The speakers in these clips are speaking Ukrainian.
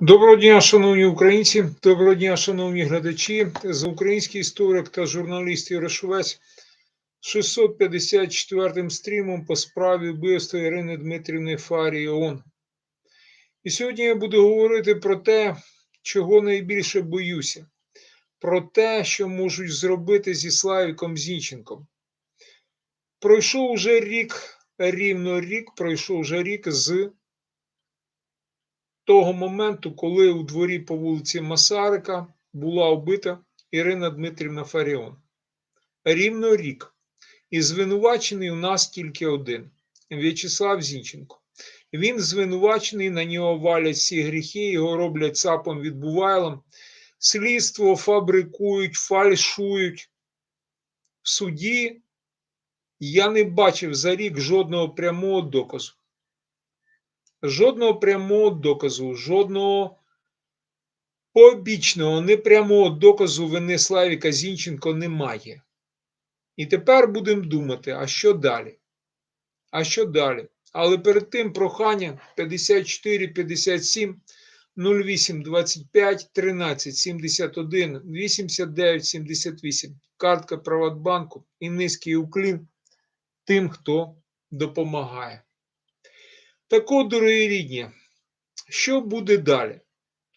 Доброго дня, шановні українці, доброго дня, шановні глядачі. З український історик та журналіст Ярошовець 654 стрімом по справі вбивства Ірини Дмитрівни Фарії ООН. І сьогодні я буду говорити про те, чого найбільше боюся, про те, що можуть зробити зі Славіком Зінченком. Пройшов уже рік, рівно рік, пройшов вже рік з того моменту, коли у дворі по вулиці Масарика була вбита Ірина Дмитрівна Фаріон. Рівно рік. І звинувачений у нас тільки один В'ячеслав Зінченко. Він звинувачений, на нього валять всі гріхи, його роблять цапом відбувайлом. Слідство фабрикують, фальшують. В суді я не бачив за рік жодного прямого доказу. Жодного прямого доказу, жодного побічного, непрямого доказу вини Славіка Зінченко немає. І тепер будемо думати, а що далі? А що далі? Але перед тим прохання 54 57 08 25 13 71 89 78. Картка Приватбанку і низький уклін тим, хто допомагає. Так от, дорогі рідні, що буде далі?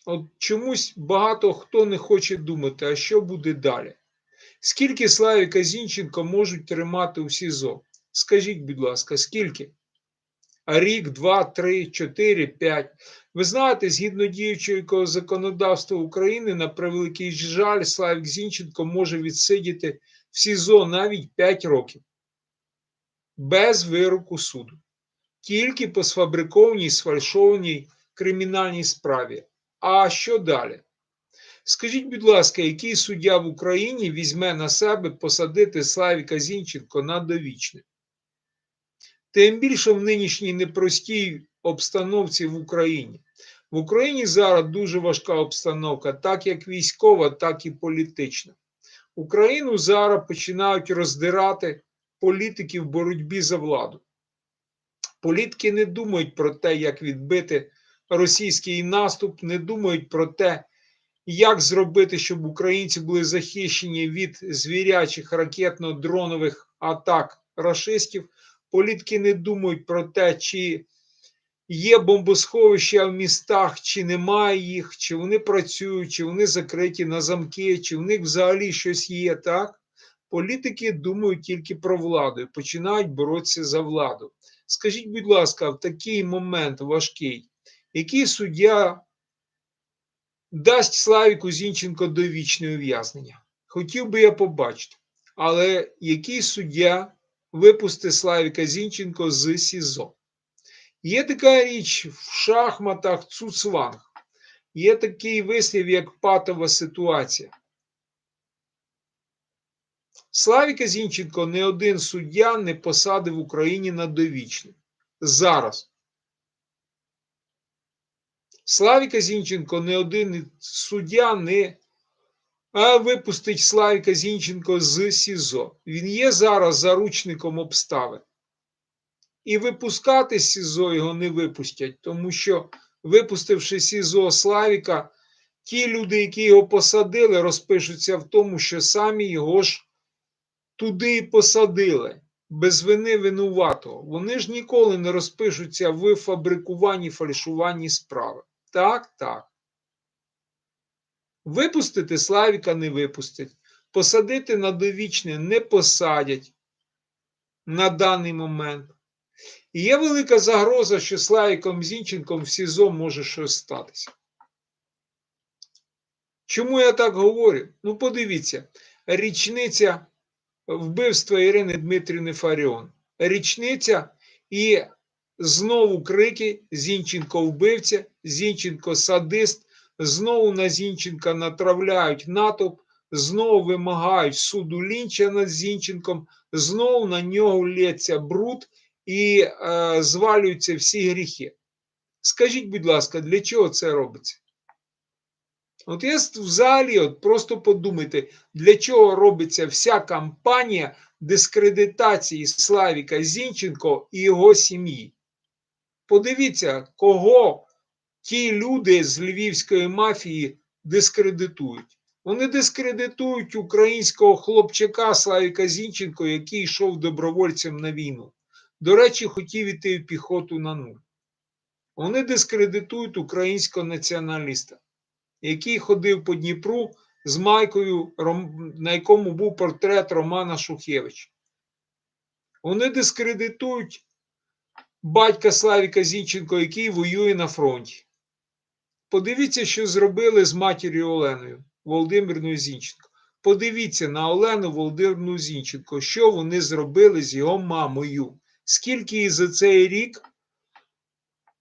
От чомусь багато хто не хоче думати, а що буде далі? Скільки Славіка Зінченко можуть тримати у СІЗО? Скажіть, будь ласка, скільки? А рік, два, три, чотири, п'ять. Ви знаєте, згідно діючого законодавства України, на превеликий жаль, Славік Зінченко може відсидіти в СІЗО навіть 5 років без вироку суду тільки по сфабрикованій, сфальшованій кримінальній справі. А що далі? Скажіть, будь ласка, який суддя в Україні візьме на себе посадити Славіка Зінченко на довічне? Тим більше в нинішній непростій обстановці в Україні. В Україні зараз дуже важка обстановка, так як військова, так і політична. Україну зараз починають роздирати політики в боротьбі за владу. Політики не думають про те, як відбити російський наступ, не думають про те, як зробити, щоб українці були захищені від звірячих ракетно-дронових атак рашистів. Політики не думають про те, чи є бомбосховища в містах, чи немає їх, чи вони працюють, чи вони закриті на замки, чи в них взагалі щось є. так? Політики думають тільки про владу починають боротися за владу. Скажіть, будь ласка, в такий момент важкий, який суддя дасть Славіку Зінченко довічне ув'язнення? Хотів би я побачити, але який суддя випустить Славіка Зінченко з СІЗО? Є така річ в шахматах цуцванг, є такий вислів, як патова ситуація. Славіка Зінченко не один суддя не посадив в Україні на довічне. Зараз. Славіка Зінченко не один суддя не а випустить Славіка Зінченко з СІЗО. Він є зараз заручником обставин. І випускати з СІЗО його не випустять, тому що, випустивши СІЗО Славіка, ті люди, які його посадили, розпишуться в тому, що самі його ж туди і посадили без вини винуватого. Вони ж ніколи не розпишуться в фабрикуванні, фальшуванні справи. Так, так. Випустити Славіка не випустять. Посадити на довічне не посадять на даний момент. І є велика загроза, що Славіком Зінченком в СІЗО може щось статися. Чому я так говорю? Ну, подивіться, річниця вбивства Ірини Дмитрівни Фаріон. Річниця і знову крики: Зінченко вбивця, Зінченко садист. Знову на Зінченка натравляють натовп, знову вимагають суду лінча над Зінченком, знову на нього лється бруд і е, звалюються всі гріхи. Скажіть, будь ласка, для чого це робиться? От я взагалі от просто подумайте, для чого робиться вся кампанія дискредитації Славіка Зінченко і його сім'ї. Подивіться, кого ті люди з львівської мафії дискредитують. Вони дискредитують українського хлопчака Славіка Зінченко, який йшов добровольцем на війну. До речі, хотів іти в піхоту на нуль. Вони дискредитують українського націоналіста, який ходив по Дніпру з майкою, на якому був портрет Романа Шухевича. Вони дискредитують батька Славіка Зінченко, який воює на фронті. Подивіться, що зробили з матір'ю Оленою Володимирною Зінченко. Подивіться на Олену Володимирну Зінченко, що вони зробили з його мамою. Скільки їй за цей рік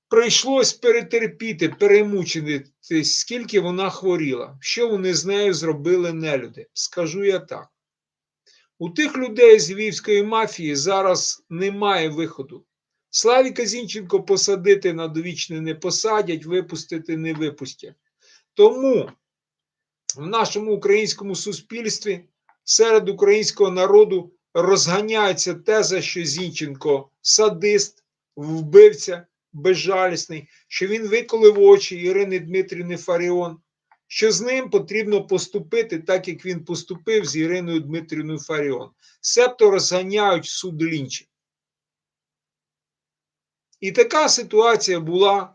прийшлось перетерпіти, перемучитись, скільки вона хворіла. Що вони з нею зробили нелюди? Скажу я так. У тих людей з львівської мафії зараз немає виходу. Славіка Зінченко посадити на довічне не посадять, випустити не випустять. Тому в нашому українському суспільстві серед українського народу розганяється теза, що Зінченко садист, вбивця, безжалісний, що він виколив очі Ірини Дмитрівни Фаріон, що з ним потрібно поступити так, як він поступив з Іриною Дмитрівною Фаріон. Себто розганяють суд Лінча. І така ситуація була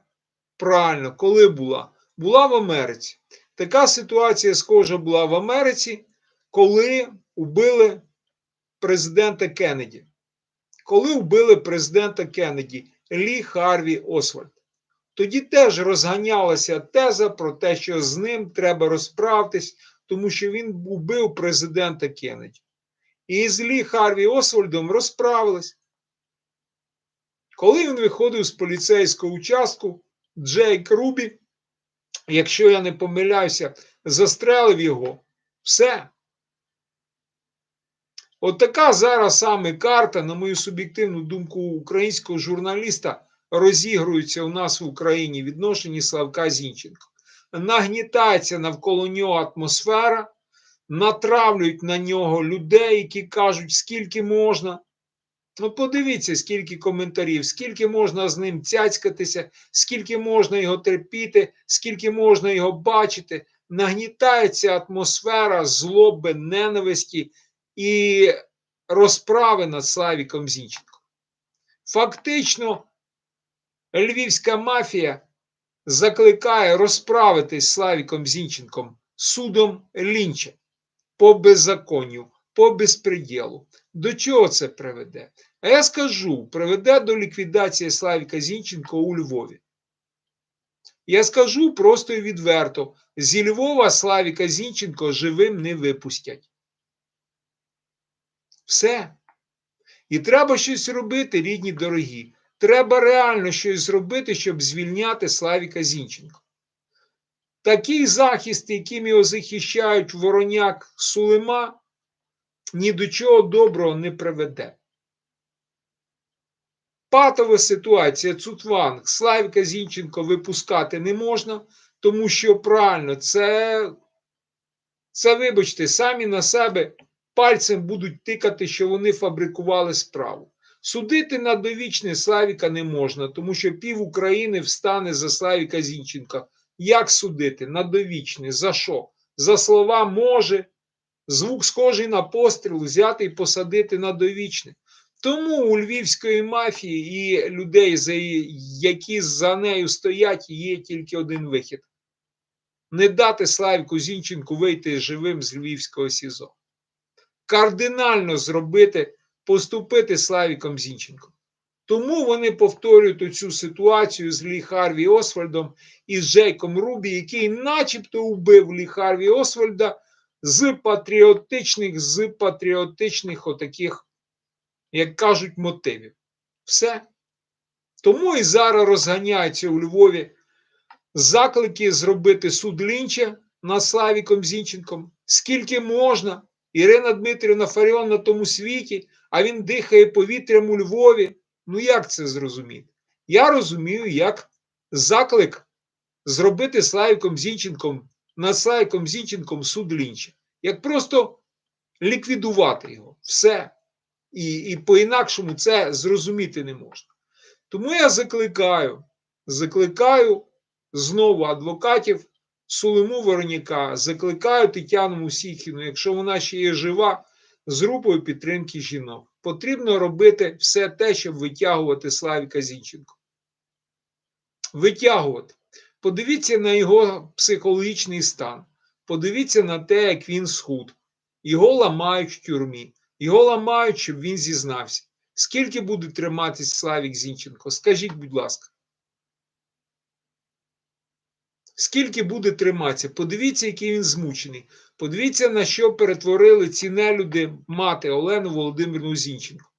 правильно, коли була? Була в Америці. Така ситуація схожа була в Америці, коли вбили президента Кеннеді. Коли вбили президента Кеннеді Лі Харві Освальд. Тоді теж розганялася теза про те, що з ним треба розправитись, тому що він вбив президента Кеннеді. І з Лі Харві Освальдом розправились. Коли він виходив з поліцейського участку, Джейк Рубі, якщо я не помиляюся, застрелив його. Все. От така зараз саме карта, на мою суб'єктивну думку, українського журналіста розігрується у нас в Україні відношенні Славка Зінченко. Нагнітається навколо нього атмосфера, натравлюють на нього людей, які кажуть, скільки можна. Ну, подивіться, скільки коментарів, скільки можна з ним цяцькатися, скільки можна його терпіти, скільки можна його бачити. Нагнітається атмосфера злоби, ненависті і розправи над Славіком Зінченком. Фактично, львівська мафія закликає розправитись з Славіком Зінченком судом Лінча по беззаконню, по безпреділу. До чого це приведе? А я скажу, приведе до ліквідації Славіка Зінченко у Львові. Я скажу просто і відверто: зі Львова Славіка Зінченко живим не випустять. Все. І треба щось робити, рідні дорогі. Треба реально щось зробити, щоб звільняти Славіка Зінченко. Такий захист, яким його захищають Вороняк Сулима, ні до чого доброго не приведе. Патова ситуація Цутванг, Славіка Зінченко випускати не можна, тому що правильно, це, це вибачте, самі на себе пальцем будуть тикати, що вони фабрикували справу. Судити на довічне Славіка не можна, тому що пів України встане за Славіка Зінченка. Як судити? На довічне? За що? За слова може, звук схожий на постріл, взяти і посадити на довічне. Тому у львівської мафії і людей, які за нею стоять, є тільки один вихід: не дати Славіку Зінченку вийти живим з львівського СІЗО. Кардинально зробити, поступити Славіком Зінченком. Тому вони повторюють оцю ситуацію з Лі Харві Освальдом і з Джейком Рубі, який начебто вбив Лі Харві Освальда з патріотичних, з патріотичних отаких, як кажуть, мотивів. Все. Тому і зараз розганяються у Львові заклики зробити суд Лінча над Славіком Зінченком. Скільки можна? Ірина Дмитрівна Фаріон на тому світі, а він дихає повітрям у Львові. Ну як це зрозуміти? Я розумію, як заклик зробити Славіком Зінченком над Славіком Зінченком суд Лінча. Як просто ліквідувати його. Все. І, і по-інакшому це зрозуміти не можна. Тому я закликаю, закликаю знову адвокатів Сулиму Вороніка, закликаю Тетяну Мусіхіну, якщо вона ще є жива, з групою підтримки жінок. Потрібно робити все те, щоб витягувати Славіка Зінченко. Витягувати. Подивіться на його психологічний стан. Подивіться на те, як він схуд. Його ламають в тюрмі. Його ламають, щоб він зізнався. Скільки буде триматись Славік Зінченко? Скажіть, будь ласка. Скільки буде триматися? Подивіться, який він змучений. Подивіться, на що перетворили ці нелюди мати Олену Володимирну Зінченко.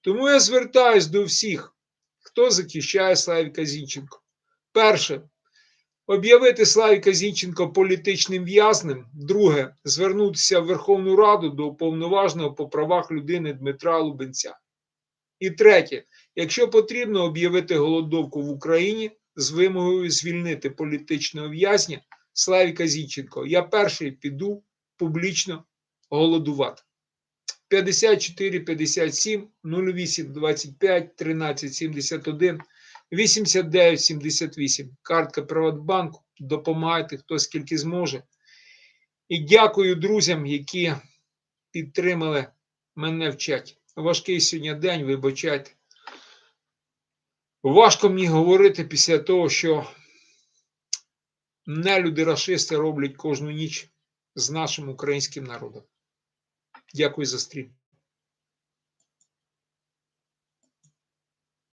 Тому я звертаюсь до всіх, хто захищає Славіка Зінченко. Перше, об'явити Славіка Зінченко політичним в'язнем. Друге, звернутися в Верховну Раду до уповноваженого по правах людини Дмитра Лубенця. І третє, якщо потрібно об'явити голодовку в Україні з вимогою звільнити політичного в'язня Славіка Зінченко, я перший піду публічно голодувати. 54 57 08 25 13 71 89 78. Картка Приватбанку. Допомагайте, хто скільки зможе. І дякую друзям, які підтримали мене в чаті. Важкий сьогодні день, вибачайте. Важко мені говорити після того, що нелюди рашисти роблять кожну ніч з нашим українським народом. Дякую за стрім.